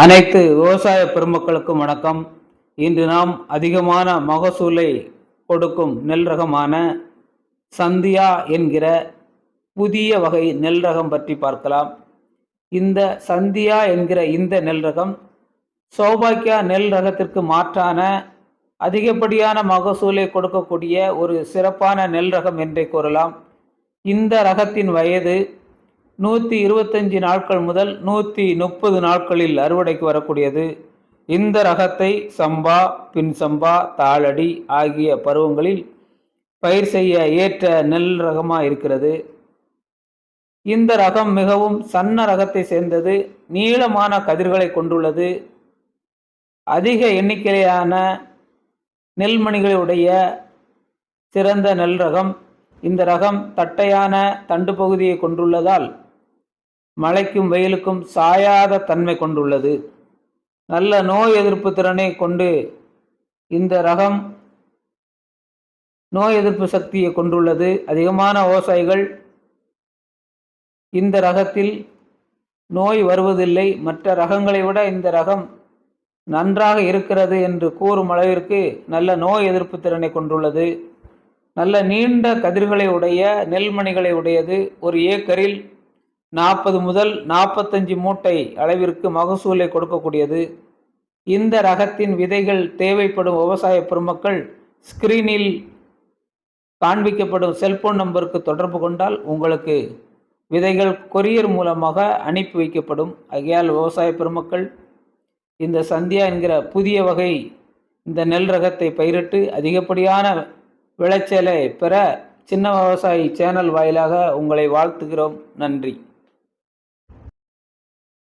அனைத்து விவசாய பெருமக்களுக்கும் வணக்கம். இன்று நாம் அதிகமான மகசூலை கொடுக்கும் நெல் ரகமான சந்தியா என்கிற புதிய வகை நெல் ரகம் பற்றி பார்க்கலாம். இந்த சந்தியா என்கிற இந்த நெல் ரகம் சௌபாக்கியா நெல் ரகத்திற்கு மாற்றான அதிகப்படியான மகசூலை கொடுக்கக்கூடிய ஒரு சிறப்பான நெல் ரகம் என்றே கூறலாம். இந்த ரகத்தின் வயது நூற்றி இருபத்தஞ்சி நாட்கள் முதல் நூற்றி முப்பது நாட்களில் அறுவடைக்கு வரக்கூடியது. இந்த ரகத்தை சம்பா பின் சம்பா தாளடி ஆகிய பருவங்களில் பயிர் செய்ய ஏற்ற நெல் ரகமாக இருக்கிறது. இந்த ரகம் மிகவும் சன்ன ரகத்தை சேர்ந்தது நீளமான கதிர்களை கொண்டுள்ளது. அதிக எண்ணிக்கையிலான நெல்மணிகளுடைய சிறந்த நெல் ரகம் இந்த ரகம் தட்டையான தண்டு பகுதியை கொண்டுள்ளதால் மழைக்கும் வெயிலுக்கும் சாயாத தன்மை கொண்டுள்ளது. நல்ல நோய் எதிர்ப்பு திறனை கொண்டு இந்த ரகம் நோய் எதிர்ப்பு சக்தியை கொண்டுள்ளது. அதிகமான விவசாயிகள் இந்த ரகத்தில் நோய் வருவதில்லை. மற்ற ரகங்களை விட இந்த ரகம் நன்றாக இருக்கிறது என்று கூறும் அளவிற்கு நல்ல நோய் எதிர்ப்பு திறனை கொண்டுள்ளது. நல்ல நீண்ட கதிர்களை உடைய நெல்மணிகளை உடையது. ஒரு ஏக்கரில் நாற்பது முதல் நாற்பத்தஞ்சு மூட்டை அளவிற்கு மகசூலை கொடுக்கக்கூடியது. இந்த ரகத்தின் விதைகள் தேவைப்படும் விவசாய பெருமக்கள் ஸ்கிரீனில் காண்பிக்கப்படும் செல்போன் நம்பருக்கு தொடர்பு கொண்டால் உங்களுக்கு விதைகள் கொரியர் மூலமாக அனுப்பி வைக்கப்படும். ஆகையால் விவசாய பெருமக்கள் இந்த சந்தியா என்கிற புதிய வகை இந்த நெல் ரகத்தை பயிரிட்டு அதிகப்படியான விளைச்சலை. பெற சின்ன விவசாயி சேனல் வாயிலாக உங்களை வாழ்த்துகிறோம். நன்றி.